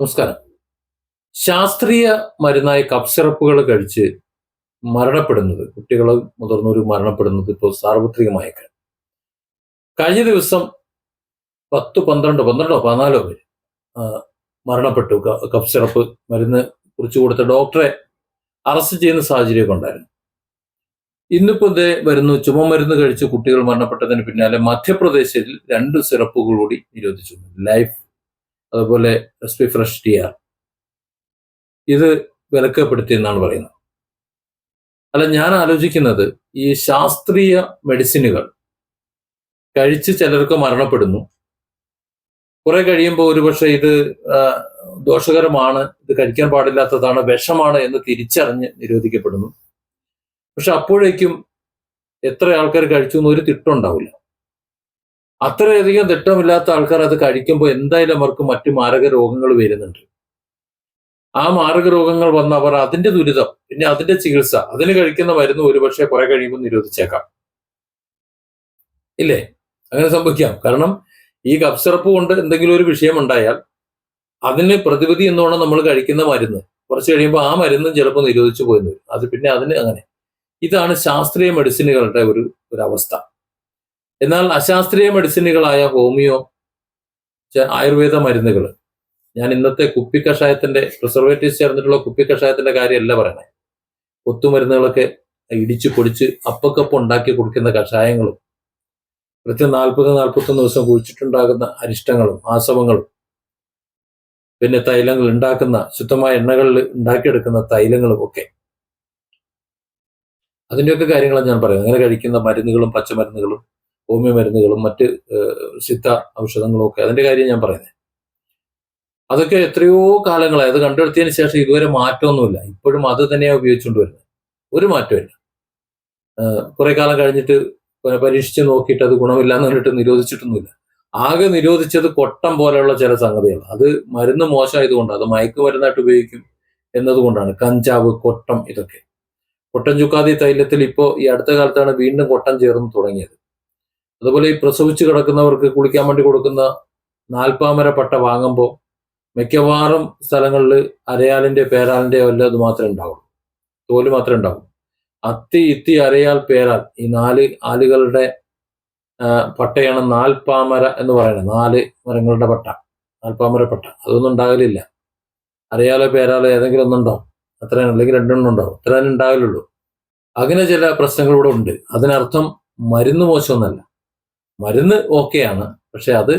നമസ്കാരം. ശാസ്ത്രീയ മരുന്നായ കഫ് സിറപ്പുകൾ കഴിച്ച് മരണപ്പെടുന്നത് കുട്ടികൾ മുതിർന്നവർ മരണപ്പെടുന്നത് ഇപ്പോൾ സാർവത്രികമായേക്ക് കഴിഞ്ഞ ദിവസം പത്ത് പന്ത്രണ്ടോ പന്ത്രണ്ടോ പതിനാലോ പേര് മരണപ്പെട്ടു. കഫ് സിറപ്പ് മരുന്ന് കുറിച്ച് കൊടുത്ത ഡോക്ടറെ അറസ്റ്റ് ചെയ്യുന്ന സാഹചര്യമൊക്കെ ഉണ്ടായിരുന്നു. ഇന്നിപ്പോ ഇതേ വരുന്നു ചുമ മരുന്ന് കഴിച്ച് കുട്ടികൾ മരണപ്പെട്ടതിന് പിന്നാലെ മധ്യപ്രദേശിൽ രണ്ട് സിറപ്പുകൾ കൂടി നിരോധിച്ചു ലൈഫ് അതുപോലെ S P fresh T R ഇത് വിലക്കപ്പെടുത്തിയെന്നാണ് പറയുന്നത്. അല്ല ഞാൻ ആലോചിക്കുന്നത് ഈ ശാസ്ത്രീയ മെഡിസിനുകൾ കഴിച്ച് ചിലർക്ക് മരണപ്പെടുന്നു. കുറെ കഴിയുമ്പോൾ ഒരുപക്ഷെ ഇത് ദോഷകരമാണ് ഇത് കഴിക്കാൻ പാടില്ലാത്തതാണ് വിഷമാണ് എന്ന് തിരിച്ചറിഞ്ഞ് നിരോധിക്കപ്പെടുന്നു. പക്ഷെ അപ്പോഴേക്കും എത്ര ആൾക്കാർ കഴിച്ചു എന്ന് ഒരു തിട്ടുണ്ടാവില്ല അത്രയധികം തിട്ടമില്ലാത്ത ആൾക്കാർ അത് കഴിക്കുമ്പോൾ എന്തായാലും അവർക്ക് മറ്റു മാരക രോഗങ്ങൾ വരുന്നുണ്ട്. ആ മാരക രോഗങ്ങൾ വന്ന അവർ അതിന്റെ ദുരിതം പിന്നെ അതിന്റെ ചികിത്സ അതിന് കഴിക്കുന്ന മരുന്ന് ഒരുപക്ഷെ കുറെ കഴിയുമ്പോൾ നിരോധിച്ചേക്കാം. ഇല്ലേ? അങ്ങനെ സംഭവിക്കാം. കാരണം ഈ കഫ് സിറപ്പ് കൊണ്ട് എന്തെങ്കിലും ഒരു വിഷയം ഉണ്ടായാൽ അതിന് പ്രതിവിധി എന്നോണം നമ്മൾ കഴിക്കുന്ന മരുന്ന് കുറച്ച് കഴിയുമ്പോൾ ആ മരുന്നും ചിലപ്പോൾ നിരോധിച്ചു പോയെന്ന് വരും. അത് പിന്നെ അതിന് അങ്ങനെ. ഇതാണ് ശാസ്ത്രീയ മെഡിസിനുകളുടെ ഒരു ഒരു അവസ്ഥ. എന്നാൽ അശാസ്ത്രീയ മെഡിസിനുകളായ ഹോമിയോ ആയുർവേദ മരുന്നുകൾ. ഞാൻ ഇന്നത്തെ കുപ്പി കഷായത്തിന്റെ പ്രിസർവേറ്റീവ്സ് ചേർന്നിട്ടുള്ള കുപ്പി കഷായത്തിന്റെ കാര്യമല്ല പറയണേ. ഒത്തുമരുന്നുകളൊക്കെ ഇടിച്ച് പൊടിച്ച് അപ്പക്കപ്പ് ഉണ്ടാക്കി കൊടുക്കുന്ന കഷായങ്ങളും കൃത്യം നാൽപ്പത് നാൽപ്പത്തൊന്ന് ദിവസം കുഴിച്ചിട്ടുണ്ടാകുന്ന അരിഷ്ടങ്ങളും ആസവങ്ങളും പിന്നെ തൈലങ്ങൾ ഉണ്ടാക്കുന്ന ശുദ്ധമായ എണ്ണകളിൽ ഉണ്ടാക്കിയെടുക്കുന്ന തൈലങ്ങളും ഒക്കെ. അതിന്റെയൊക്കെ കാര്യങ്ങളാണ് ഞാൻ പറയുന്നത്. അങ്ങനെ കഴിക്കുന്ന മരുന്നുകളും പച്ചമരുന്നുകളും ഹോമിയോ മരുന്നുകളും മറ്റ് സിദ്ധ ഔഷധങ്ങളും ഒക്കെ അതിന്റെ കാര്യം ഞാൻ പറയുന്നത് അതൊക്കെ എത്രയോ കാലങ്ങളായി. അത് കണ്ടെടുത്തതിന് ശേഷം ഇതുവരെ മാറ്റമൊന്നുമില്ല. ഇപ്പോഴും അത് തന്നെയാണ് ഉപയോഗിച്ചുകൊണ്ട് വരുന്നത്. ഒരു മാറ്റമില്ല. കുറെ കാലം കഴിഞ്ഞിട്ട് പരീക്ഷിച്ച് നോക്കിയിട്ട് അത് ഗുണമില്ല എന്ന് പറഞ്ഞിട്ട് നിരോധിച്ചിട്ടൊന്നുമില്ല. ആകെ നിരോധിച്ചത് കൊട്ടം പോലെയുള്ള ചില സംഗതികൾ അത് മരുന്ന് മോശമായതുകൊണ്ട് അത് മയക്കുമരുന്നായിട്ട് ഉപയോഗിക്കും എന്നതുകൊണ്ടാണ്. കഞ്ചാവ് കൊട്ടം ഇതൊക്കെ. കൊട്ടം ചുക്കാതി തൈലത്തിൽ ഇപ്പോൾ ഈ അടുത്ത കാലത്താണ് വീണ്ടും കൊട്ടം ചേർന്ന് തുടങ്ങിയത്. അതുപോലെ ഈ പ്രസവിച്ച് കിടക്കുന്നവർക്ക് കുളിക്കാൻ വേണ്ടി കൊടുക്കുന്ന നാൽപ്പാമര പട്ട വാങ്ങുമ്പോൾ മിക്കവാറും സ്ഥലങ്ങളിൽ അരയാലിന്റെ പേരാലിന്റെ വല്ല ഇത് മാത്രമേ ഉണ്ടാവുള്ളൂ. തോൽ മാത്രമേ ഉണ്ടാവും അത്തി ഇത്തി അരയാൽ പേരാൽ ഈ നാല് ആലുകളുടെ പട്ടയാണ് നാൽപ്പാമര എന്ന് പറയുന്നത്. നാല് മരങ്ങളുടെ പട്ട നാൽപ്പാമര പട്ട അതൊന്നും ഉണ്ടാകലില്ല. അരയാലോ പേരാലോ ഏതെങ്കിലും ഒന്നുണ്ടാവും അത്ര അല്ലെങ്കിൽ രണ്ടെണ്ണം ഉണ്ടാവും. അത്രയും ഉണ്ടാകലുള്ളൂ. അങ്ങനെ ചില പ്രശ്നങ്ങൾ ഇവിടെ ഉണ്ട്. അതിനർത്ഥം മരുന്ന് മോശമൊന്നല്ല മരുന്ന് ഓക്കെയാണ് പക്ഷെ അത്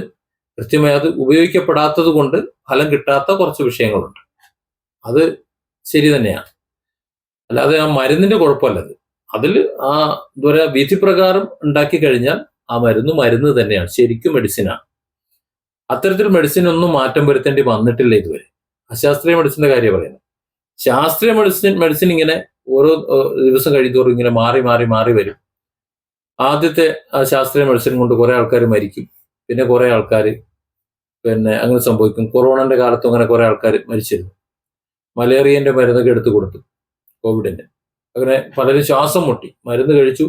കൃത്യമായി അത് ഉപയോഗിക്കപ്പെടാത്തത് കൊണ്ട് ഫലം കിട്ടാത്ത കുറച്ച് വിഷയങ്ങളുണ്ട്. അത് ശരി തന്നെയാണ്. അല്ലാതെ ആ മരുന്നിന്റെ കുഴപ്പമല്ലത് അതിൽ ആ എന്താ പറയുക വിധി പ്രകാരം ഉണ്ടാക്കി കഴിഞ്ഞാൽ ആ മരുന്ന് മരുന്ന് തന്നെയാണ്. ശരിക്കും മെഡിസിനാണ് അത്തരത്തിൽ മെഡിസിൻ ഒന്നും മാറ്റം വരുത്തേണ്ടി വന്നിട്ടില്ല ഇതുവരെ. അശാസ്ത്രീയ മെഡിസിന്റെ കാര്യം പറയുന്നത്. ശാസ്ത്രീയ മെഡിസിൻ മെഡിസിൻ ഇങ്ങനെ ഓരോ ദിവസം കഴിയുന്തോറും ഇങ്ങനെ മാറി മാറി മാറി വരും. ആദ്യത്തെ ആ ശാസ്ത്രീയ മെഡിസിൻ കൊണ്ട് കുറെ ആൾക്കാർ മരിക്കും. പിന്നെ കുറെ ആൾക്കാർ പിന്നെ അങ്ങനെ സംഭവിക്കും. കൊറോണന്റെ കാലത്തും അങ്ങനെ കുറെ ആൾക്കാർ മരിച്ചിരുന്നു. മലേറിയന്റെ മരുന്നൊക്കെ എടുത്തു കൊടുത്തു കോവിഡിന്റെ അങ്ങനെ പലരും ശ്വാസം മുട്ടി. മരുന്ന് കഴിച്ചു.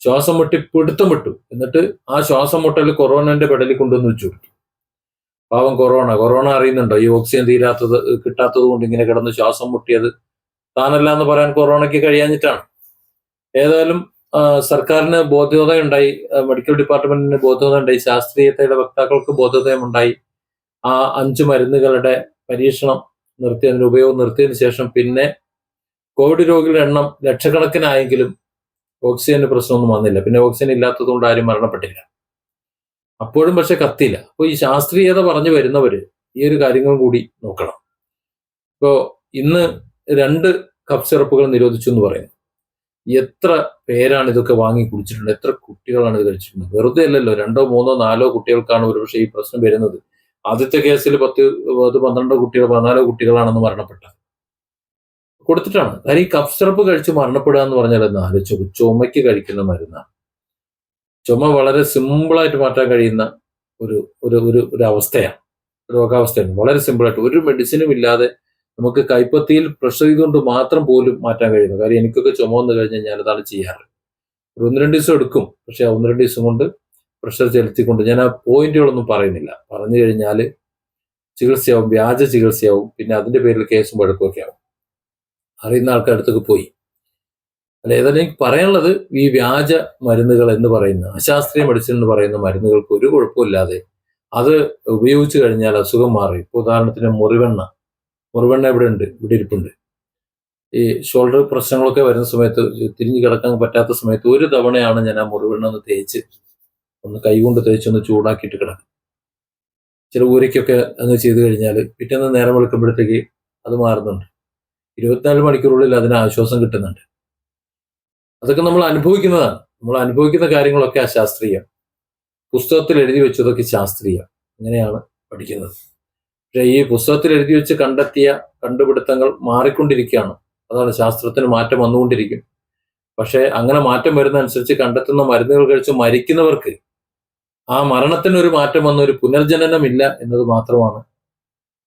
ശ്വാസം മുട്ടി പിടുത്തം വിട്ടു. എന്നിട്ട് ആ ശ്വാസം മുട്ടൽ കൊറോണന്റെ പെടലിൽ കൊണ്ടുവന്ന് വെച്ചു കൊടുത്തു. പാവം കൊറോണ. കൊറോണ അറിയുന്നുണ്ടോ? ഈ ഓക്സിജൻ തീരാത്തത് കിട്ടാത്തത് കൊണ്ട് ഇങ്ങനെ കിടന്ന് ശ്വാസം മുട്ടിയത് താനല്ല എന്ന് പറയാൻ കൊറോണയ്ക്ക് കഴിയാഞ്ഞിട്ടാണ്. ഏതായാലും സർക്കാരിന് ബോധ്യതയുണ്ടായി മെഡിക്കൽ ഡിപ്പാർട്ട്മെന്റിന് ബോധ്യതയുണ്ടായി ശാസ്ത്രീയതയുടെ വക്താക്കൾക്ക് ബോധ്യതയുണ്ടായി ആ അഞ്ച് മരുന്നുകളുടെ പരീക്ഷണം നിർത്തി അതിന്റെ ഉപയോഗം നിർത്തിയതിനു ശേഷം പിന്നെ കോവിഡ് രോഗികളുടെ എണ്ണം ലക്ഷക്കണക്കിനായെങ്കിലും ഓക്സിജന് പ്രശ്നമൊന്നും വന്നില്ല. പിന്നെ ഓക്സിജൻ ഇല്ലാത്തതുകൊണ്ട് ആരും മരണപ്പെട്ടില്ല. അപ്പോഴും പക്ഷെ കത്തിയില്ല. അപ്പോൾ ഈ ശാസ്ത്രീയത പറഞ്ഞു വരുന്നവര് ഈ ഒരു കാര്യങ്ങളും കൂടി നോക്കണം. ഇപ്പോ ഇന്ന് രണ്ട് കഫ് സിറപ്പുകൾ നിരോധിച്ചു എന്ന് പറയുന്നു. എത്ര പേരാണ് ഇതൊക്കെ വാങ്ങി കുടിച്ചിട്ടുണ്ട് എത്ര കുട്ടികളാണ് ഇത് കഴിച്ചിട്ടുണ്ട് വെറുതെ അല്ലല്ലോ രണ്ടോ മൂന്നോ നാലോ കുട്ടികൾക്കാണ് ഒരുപക്ഷെ ഈ പ്രശ്നം വരുന്നത്. ആദ്യത്തെ കേസിൽ പത്ത് പത്ത് പന്ത്രണ്ടോ കുട്ടികൾ പതിനാലോ കുട്ടികളാണെന്ന് മരണപ്പെട്ടത് കൊടുത്തിട്ടാണ്. കാര്യം ഈ കഫ് സിറപ്പ് കഴിച്ച് മരണപ്പെടുക എന്ന് പറഞ്ഞാൽ എന്ന്? ആലോചിച്ചു ചുമയ്ക്ക് കഴിക്കുന്ന മരുന്നാണ്. ചുമ വളരെ സിമ്പിളായിട്ട് മാറ്റാൻ കഴിയുന്ന ഒരു ഒരു ഒരു അവസ്ഥയാണ്. രോഗാവസ്ഥയാണ്. വളരെ സിമ്പിളായിട്ട്. ഒരു മെഡിസിനും ഇല്ലാതെ നമുക്ക് കൈപ്പത്തിയിൽ പ്രഷർ ചെയ്തുകൊണ്ട് മാത്രം പോലും മാറ്റാൻ കഴിയുന്നു കാര്യം എനിക്കൊക്കെ ചുമ വന്നു കഴിഞ്ഞാൽ ഞാൻ അതാണ് ചെയ്യാറ്. ഒരു ഒന്ന് രണ്ട് ദിവസം എടുക്കും. പക്ഷെ ഒന്ന് രണ്ട് ദിവസം കൊണ്ട് പ്രഷർ ചെലുത്തിക്കൊണ്ട് ഞാൻ ആ പോയിന്റുകളൊന്നും പറയുന്നില്ല. പറഞ്ഞു കഴിഞ്ഞാൽ ചികിത്സയാവും വ്യാജ ചികിത്സയാവും. പിന്നെ അതിന്റെ പേരിൽ കേസും വഴക്കുമൊക്കെ ആവും അറിയുന്ന ആൾക്കാർ അടുത്തൊക്കെ പോയി. അല്ല ഏതായാലും പറയാനുള്ളത് ഈ വ്യാജ മരുന്നുകൾ എന്ന് പറയുന്ന അശാസ്ത്രീയ മെഡിസിൻ എന്ന് പറയുന്ന മരുന്നുകൾക്ക് ഒരു കുഴപ്പമില്ലാതെ അത് ഉപയോഗിച്ചു കഴിഞ്ഞാൽ അസുഖം മാറി. ഉദാഹരണത്തിന് മുറിവെണ്ണ. മുറിവെണ്ണ ഇവിടെ ഉണ്ട് ഇവിടെ ഇരിപ്പുണ്ട്. ഈ ഷോൾഡർ പ്രശ്നങ്ങളൊക്കെ വരുന്ന സമയത്ത് തിരിഞ്ഞു കിടക്കാൻ പറ്റാത്ത സമയത്ത് ഒരു തവണയാണ് ഞാൻ ആ മുറിവെണ്ണ ഒന്ന് തേച്ച് ഒന്ന് കൈകൊണ്ട് തേച്ചൊന്ന് ചൂടാക്കിയിട്ട് കിടക്കും ചില ഊരയ്ക്കൊക്കെ അങ്ങ് ചെയ്ത് കഴിഞ്ഞാൽ പിറ്റേന്ന് നേരം വെളുക്കുമ്പോഴത്തേക്ക് അത് മാറുന്നുണ്ട്. ഇരുപത്തിനാല് മണിക്കൂറുള്ളിൽ അതിന് ആശ്വാസം കിട്ടുന്നുണ്ട്. അതൊക്കെ നമ്മൾ അനുഭവിക്കുന്നതാണ്. നമ്മൾ അനുഭവിക്കുന്ന കാര്യങ്ങളൊക്കെ അശാസ്ത്രീയം. പുസ്തകത്തിൽ എഴുതി വെച്ചതൊക്കെ ശാസ്ത്രീയം. അങ്ങനെയാണ് പഠിക്കുന്നത്. പക്ഷേ ഈ പുസ്തകത്തിൽ എഴുതി വെച്ച് കണ്ടെത്തിയ കണ്ടുപിടുത്തങ്ങൾ മാറിക്കൊണ്ടിരിക്കുകയാണ് അതാണ് ശാസ്ത്രത്തിന് മാറ്റം വന്നുകൊണ്ടിരിക്കും പക്ഷേ അങ്ങനെ മാറ്റം വരുന്ന അനുസരിച്ച് കണ്ടെത്തുന്ന മരുന്നുകൾ കഴിച്ച് മരിക്കുന്നവർക്ക് ആ മരണത്തിന് ഒരു മാറ്റം വന്ന ഒരു പുനർജനനമില്ല എന്നത് മാത്രമാണ്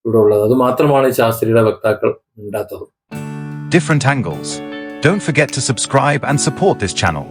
ഇവിടെ ഉള്ളത് അത് മാത്രമാണ് ഈ ശാസ്ത്രീയ വക്താക്കൾ ഉണ്ടാത്തത് different angles. Don't forget to subscribe and support this channel.